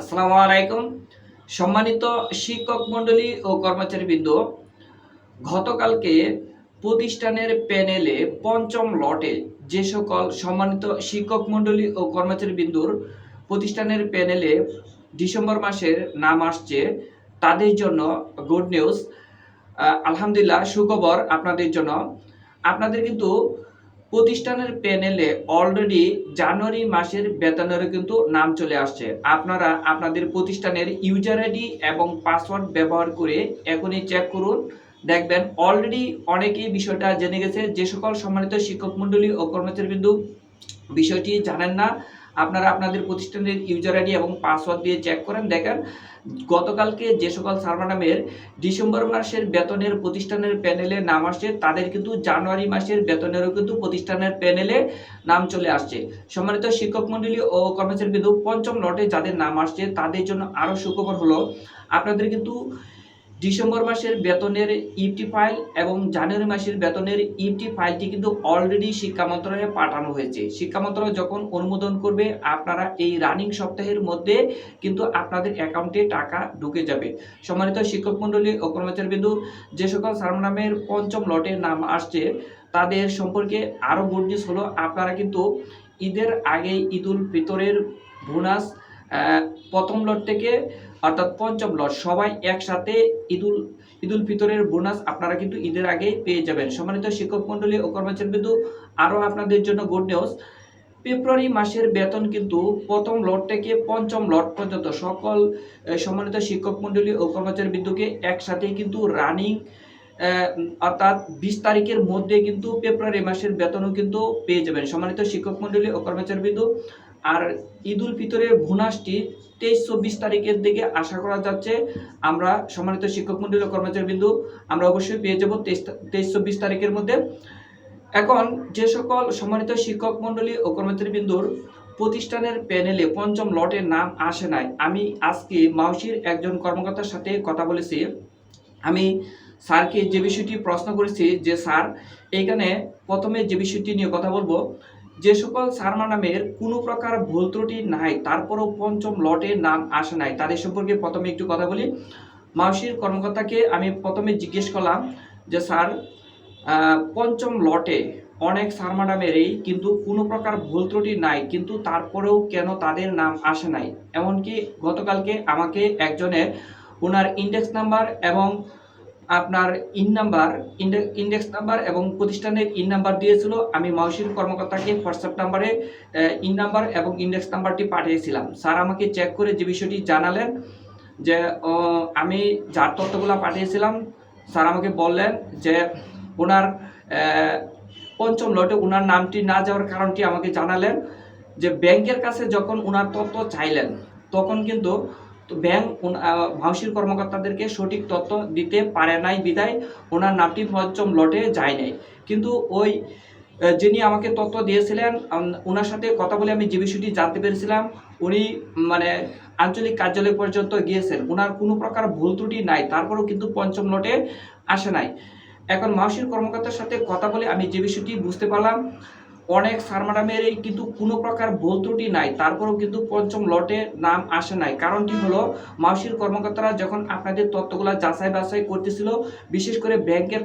আসসালামু আলাইকুম। সম্মানিত শিক্ষক মণ্ডলী ও কর্মচারীবৃন্দ গতকালকে প্রতিষ্ঠানের প্যানেলে পঞ্চম লটে যে সকল সম্মানিত শিক্ষক মণ্ডলী ও কর্মচারীবৃন্দুর প্রতিষ্ঠানের প্যানেলে ডিসেম্বর মাসের নাম আসছে তাদের জন্য গুড নিউজ। আলহামদুলিল্লাহ, সুখবর আপনাদের জন্য। আপনাদের কিন্তু প্রতিষ্ঠানের প্যানেলে অলরেডি জানুয়ারি মাসের বেতনের কিন্তু নাম চলে আসছে। আপনারা আপনাদের প্রতিষ্ঠানের ইউজার আইডি এবং পাসওয়ার্ড ব্যবহার করে এখনই চেক করুন। দেখবেন অলরেডি অনেকেই বিষয়টা জেনে গেছে। যে সকল সম্মানিত শিক্ষক মণ্ডলী ও কর্মচারীবৃন্দু বিষয়টি জানেন না আপনারা আপনাদের প্রতিষ্ঠানের ইউজার আইডি এবং পাসওয়ার্ড দিয়ে চেক করেন। দেখেন, গতকালকে যে সকল সার্ভার নামের ডিসেম্বর মাসের বেতনের প্রতিষ্ঠানের প্যানেলে নাম আসছে, তাদের কিন্তু জানুয়ারি মাসের বেতনেরও কিন্তু প্রতিষ্ঠানের প্যানেলে নাম চলে আসছে। সম্মানিত শিক্ষক মণ্ডলী ও কর্মচারী বিন্দু পঞ্চম লটে যাদের নাম আসছে, তাদের জন্য আরও সুখবর হলো, আপনাদের কিন্তু ডিসেম্বর মাসের বেতনের ইপটি ফাইল এবং জানুয়ারি মাসের বেতনের ইপটি ফাইলটি কিন্তু অলরেডি শিক্ষা মন্ত্রণালয়ে পাঠানো হয়েছে। শিক্ষা মন্ত্রণালয় যখন অনুমোদন করবে, আপনারা এই রানিং সপ্তাহের মধ্যে কিন্তু আপনাদের অ্যাকাউন্টে টাকা ঢুকে যাবে। সম্মানিত শিক্ষক মণ্ডলী ও কর্মচারীবৃন্দু, যে সকল সারনামের পঞ্চম লটের নাম আসছে, তাদের সম্পর্কে আরও গুড নিউজ হলো, আপনারা কিন্তু ঈদের আগে ঈদুল ফিতরের বোনাস প্রথম লট থেকে, অর্থাৎ পঞ্চম লট, সবাই একসাথে ঈদুল ঈদুল ফিতরের বোনাস আপনারা কিন্তু ঈদের আগে পেয়ে যাবেন। সম্মানিত শিক্ষক মণ্ডলী ও কর্মচারীবৃন্দু, আরও আপনাদের জন্য গুড নিউজ ফেব্রুয়ারি মাসের বেতন কিন্তু প্রথম লট থেকে পঞ্চম লট পর্যন্ত সকল সম্মানিত শিক্ষক মণ্ডলী ও কর্মচারী বিন্দুকে একসাথে কিন্তু রানিং অর্থাৎ বিশ তারিখের মধ্যে কিন্তু ফেব্রুয়ারি মাসের বেতনও কিন্তু পেয়ে যাবেন। সম্মানিত শিক্ষক মণ্ডলী ও কর্মচারী বিন্দু আর ঈদ উল ফিতরের তেইশ চব্বিশ তারিখের দিকে আশা করা যাচ্ছে। আমরা সম্মানিত শিক্ষক মণ্ডলী ও কর্মচারী বিন্দু, আমরা অবশ্যই পেয়ে যাব তেইশ তেইশ চব্বিশ তারিখের মধ্যে। এখন যে সকল সম্মানিত শিক্ষক মণ্ডলী ও কর্মচারী বিন্দুর প্রতিষ্ঠানের প্যানেলে পঞ্চম লটের নাম আসে নাই। আমি আজকে মাউসির একজন কর্মকর্তার সাথে কথা বলেছি। আমি স্যারকে যে বিষয়টি প্রশ্ন করেছি যে, স্যার, এইখানে প্রথমে যে বিষয়টি নিয়ে কথা বলব যে সকল সারমা নামের কোনো প্রকার ভুল ত্রুটি নাই, তারপরও পঞ্চম লটের নাম আসে নাই। তাদের সম্পর্কে প্রথমে একটু কথা বলি। মাউসির কর্মকর্তাকে আমি প্রথমে জিজ্ঞেস করলাম যে, স্যার পঞ্চম লটে অনেক সার ম্যাডামেরই কিন্তু কোনো প্রকার ভুল ত্রুটি নাই, কিন্তু তারপরেও কেন তাদের নাম আসে নাই? এমনকি গতকালকে আমাকে একজনের ওনার ইন্ডেক্স নাম্বার এবং আপনার ইন নাম্বার ইন্ডেক্স নাম্বার এবং প্রতিষ্ঠানের ইন নাম্বার দিয়েছিল। আমি মাউসির কর্মকর্তাকে হোয়াটসঅ্যাপ নাম্বারে ইন নাম্বার এবং ইন্ডেক্স নাম্বারটি পাঠিয়েছিলাম। স্যার আমাকে চেক করে যে বিষয়টি জানালেন যে আমি যার তথ্যগুলো পাঠিয়েছিলাম, স্যার আমাকে বললেন যে ওনার পঞ্চম লটে ওনার নামটি না যাওয়ার কারণটি আমাকে জানালেন যে, ব্যাংকের কাছে যখন ওনার তথ্য চাইলেন, তখন কিন্তু ব্যাংক মাউসির কর্মকর্তাদেরকে সঠিক তথ্য দিতে পারে নাই, বিদায়। ওনার নামটি পঞ্চম লটে যায় নাই। কিন্তু ওই যিনি আমাকে তথ্য দিয়েছিলেন ওনার সাথে কথা বলে আমি যে বিষয়টি জানতে পেরেছিলাম, উনি মানে আঞ্চলিক কার্যালয় পর্যন্ত গিয়েছেন। ওনার কোনো প্রকার ভুল ত্রুটি নাই, তারপরেও কিন্তু পঞ্চম লটে আসে নাই। এখন মাউসির কর্মকর্তার সাথে কথা বলে আমি যে বিষয়টি বুঝতে পারলাম অনেক সার ম্যাডামের এই কিন্তু কোনো প্রকার ভুল ত্রুটি নাই, তারপরেও কিন্তু পঞ্চম লটে নাম আসে নাই। কারণটি হলো, মাউসির কর্মকর্তারা যখন আপনাদের তথ্যগুলো যাচাই বাছাই করতেছিল, বিশেষ করে ব্যাংকের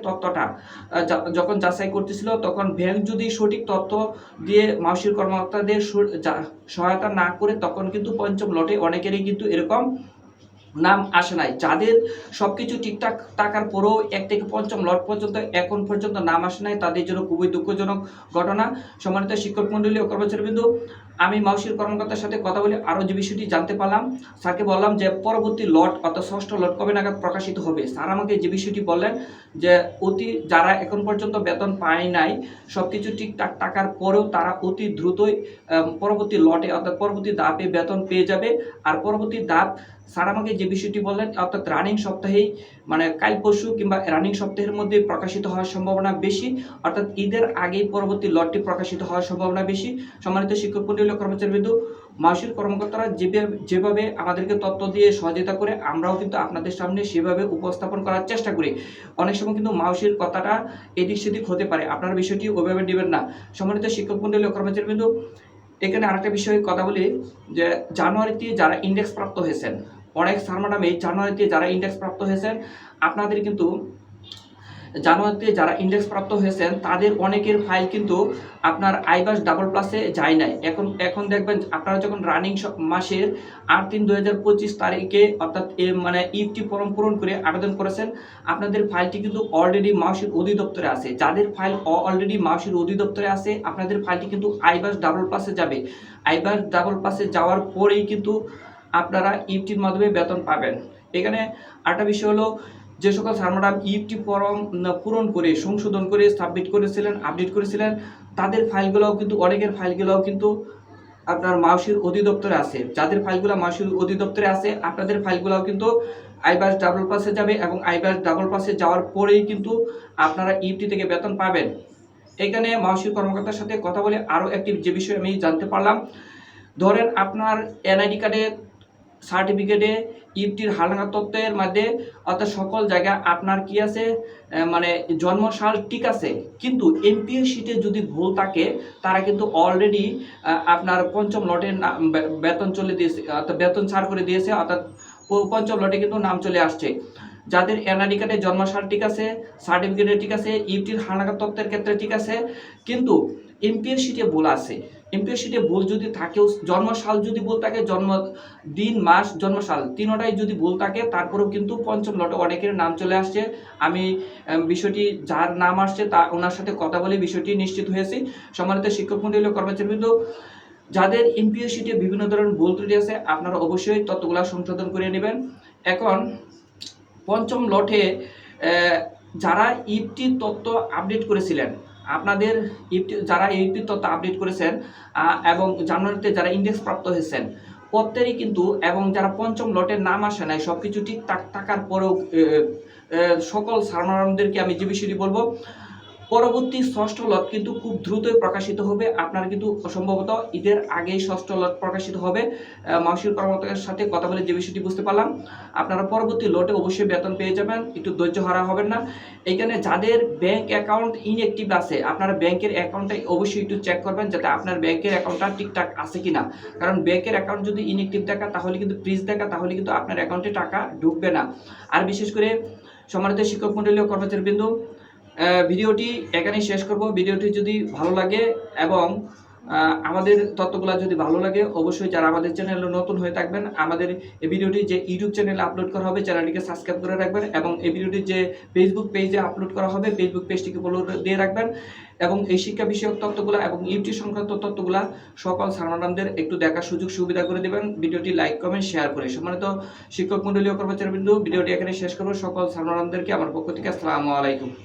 যা- যখন যাচাই করতেছিল, তখন ব্যাংক যদি সঠিক তথ্য দিয়ে মাউসির কর্মকর্তাদের সহায়তা না করে, তখন কিন্তু পঞ্চম লটে অনেকেরই কিন্তু এরকম নাম আসে নাই। যাদের সব কিছু ঠিকঠাক টাকার পরেও এক থেকে পঞ্চম লট পর্যন্ত এখন পর্যন্ত নাম আসে নাই, তাদের জন্য খুবই দুঃখজনক ঘটনা। সম্মানিত শিক্ষক মণ্ডলী ও কর্মচারীবৃন্দ আমি মাউসির কর্মকর্তার সাথে কথা বলে আরও যে বিষয়টি জানতে পারলাম, স্যারকে বললাম যে পরবর্তী লট অর্থাৎ ষষ্ঠ লট কবে নাগাদ প্রকাশিত হবে? স্যার আমাকে যে বিষয়টি বললেন যে অতি যারা এখন পর্যন্ত বেতন পায় নাই সব কিছু ঠিকঠাক টাকার পরেও তারা অতি দ্রুতই পরবর্তী লটে অর্থাৎ পরবর্তী ধাপে বেতন পেয়ে যাবে। আর পরবর্তী ধাপ, স্যার আমাকে যে বিষয়টি বললেন, অর্থাৎ রানিং সপ্তাহেই মানে কাল পরশু কিংবা রানিং সপ্তাহের মধ্যে প্রকাশিত হওয়ার সম্ভাবনা বেশি, অর্থাৎ ঈদের আগেই পরবর্তী লটটি প্রকাশিত হওয়ার সম্ভাবনা বেশি। সম্মানিত শিক্ষক মন্ডলী কর্মচারীবৃন্দ মাসির কর্মকর্তারা যেভাবে আমাদেরকে তথ্য দিয়ে সহযোগিতা করে, আমরাও কিন্তু আপনাদের সামনে সেভাবে উপস্থাপন করার চেষ্টা করি। অনেক সময় কিন্তু মাউসির কথাটা এদিক সেদিক হতে পারে। আপনারা বিষয়টি ওইভাবে নেবেন না। সম্মানিত শিক্ষক মন্ডলী কর্মচারীবৃন্দ এখানে আরেকটা বিষয়ে কথা বলি, যে জানুয়ারিতে যারা ইন্ডেক্স প্রাপ্ত হয়েছেন, অনেক ম্যাডাম এই জানুয়ারিতে যারা ইন্ডেক্স প্রাপ্ত হয়েছেন, আপনাদের কিন্তু জানুয়ারিতে যারা ইন্ডেক্স প্রাপ্ত হয়েছেন, তাদের অনেকের ফাইল কিন্তু আপনার আইবাস ডাবল প্লাসে যায় নাই। এখন এখন দেখবেন আপনারা যখন রানিং মাসের আট তিন পঁচিশ তারিখে অর্থাৎ মানে ইফটি ফর্ম পূরণ করে আবেদন করেছেন, আপনাদের ফাইলটি কিন্তু অলরেডি মাসির অধিদপ্তরে আছে। যাদের ফাইল অলরেডি মাসির অধিদপ্তরে আছে, আপনাদের ফাইলটি কিন্তু আইবাস ডাবল প্লাসে যাবে। আইবাস ডাবল প্লাসে যাওয়ার পরেই কিন্তু আপনারা ইফটির মাধ্যমে বেতন পাবেন। এখানে আরেকটা বিষয় হলো যে সকল স্যার ম্যাডাম ইফটি ফর্ম পূরণ করে, সংশোধন করে সাবমিট করেছিলেন আপডেট করেছিলেন, তাদের ফাইলগুলোও কিন্তু, অনেকের ফাইলগুলোও কিন্তু আপনার মাউসির অধিদপ্তরে আছে। যাদের ফাইলগুলো মাউসির অধিদপ্তরে আছে, আপনাদের ফাইলগুলোও কিন্তু আইবাস ডাবল পাসে যাবে এবং আইবাস ডাবল পাসে যাওয়ার পরেই কিন্তু আপনারা ইফটি থেকে বেতন পাবেন। এখানে মাউসির কর্মকর্তার সাথে কথা বলে আরও একটি, যে বিষয় আমি জানতে পারলাম, ধরেন আপনার এনআইডি কার্ডে সার্টিফিকেটে ইফটির হালনা তত্ত্বের মধ্যে অর্থাৎ সকল জায়গায় আপনার কি আছে মানে জন্মসাল ঠিক আছে, কিন্তু এমপিএ শিটে যদি ভুল থাকে, তারা কিন্তু অলরেডি আপনার পঞ্চম লটের বেতন চলে দিয়েছে, অর্থাৎ বেতন ছাড় করে দিয়েছে, অর্থাৎ পঞ্চম লটে কিন্তু নাম চলে আসছে। যাদের এনআইডি কার্ডে জন্মসাল ঠিক আছে, সার্টিফিকেটে ঠিক আছে, ইফটির হালনাকা তত্ত্বের ক্ষেত্রে ঠিক আছে, কিন্তু এমপিএস শিটে ভুল আছে। শিটে ভুল যদি থাকেও জন্মসাল যদি ভুল থাকে, জন্ম দিন, মাস, জন্মসাল, তিনোটাই যদি ভুল থাকে, তারপরেও কিন্তু পঞ্চম লটে অনেকের নাম চলে আসছে। আমি বিষয়টি যার নাম আসছে, তা ওনার সাথে কথা বলে বিষয়টি নিশ্চিত হয়েছি। সম্মানিত শিক্ষক মন্ডলী ও কর্মচারীবৃন্দ, যাদের এমপিএস শিটে বিভিন্ন ধরনের ভুল ত্রুটি আছে, আপনারা অবশ্যই তত্ত্বগুলো সংশোধন করে নেবেন। এখন, পঞ্চম লটে যারা ইফটি তত্ত্ব আপডেট করেছিলেন আপনাদের ইউটিউব যারা ইউটিউব তথ্য আপডেট করেছেন এবং জানুয়ারিতে যারা ইন্ডেক্স প্রাপ্ত হয়েছেন প্রত্যেকই কিন্তু এবং যারা পঞ্চম লটের নাম আসে নাই সব কিছু ঠিক থাক- থাকার পরেও সকল সারমারামদেরকে আমি যে বিষয়টি বলব। পরবর্তী ষষ্ঠ লট কিন্তু খুব দ্রুতই প্রকাশিত হবে। আপনার কিন্তু সম্ভবত ঈদের আগেই ষষ্ঠ লট প্রকাশিত হবে। মাউসির কর্মকর্তার সাথে কথা বলে যে বিষয়টি বুঝতে পারলাম। আপনারা পরবর্তী লটে অবশ্যই বেতন পেয়ে যাবেন, একটু ধৈর্য হারা হবেন না। এখানে যাদের ব্যাংক অ্যাকাউন্ট ইনঅ্যাক্টিভ আছে, আপনারা ব্যাংকের অ্যাকাউন্টটা অবশ্যই একটু চেক করবেন যাতে আপনার ব্যাংকের অ্যাকাউন্টটা ঠিকঠাক আছে কিনা। কারণ ব্যাংকের অ্যাকাউন্ট যদি ইনঅ্যাক্টিভ দেখা তাহলে কিন্তু ফ্রিজ দেখা তাহলে কিন্তু আপনার অ্যাকাউন্টে টাকা ঢুকবে না। আর বিশেষ করে সম্মানিত শিক্ষক মন্ডলী ও কর্মচারীবৃন্দ ভিডিওটি এখানেই শেষ করব। ভিডিওটি যদি ভালো লাগে এবং আমাদের তত্ত্বগুলো যদি ভালো লাগে, অবশ্যই যারা আমাদের চ্যানেলে নতুন হয়ে থাকবেন, আমাদের এই ভিডিওটি যে ইউটিউব চ্যানেলে আপলোড করা হবে চ্যানেলটিকে সাবস্ক্রাইব করে রাখবেন এবং এই ভিডিওটি যে ফেসবুক পেজে আপলোড করা হবে ফেসবুক পেজটিকে ফলো দিয়ে রাখবেন এবং এই শিক্ষা বিষয়ক তত্ত্বগুলো এবং ইউটিউব সংক্রান্ত তত্ত্বগুলো সকল সারমানামদের একটু দেখার সুযোগ সুবিধা করে দেবেন। ভিডিওটি লাইক কমেন্ট শেয়ার করে। সম্মানিত শিক্ষক মন্ডলীয় কর্মচারী বিন্দু ভিডিওটি এখানে শেষ করব। সকল সারমানামদেরকে আমার পক্ষ থেকে আসসালামু আলাইকুম।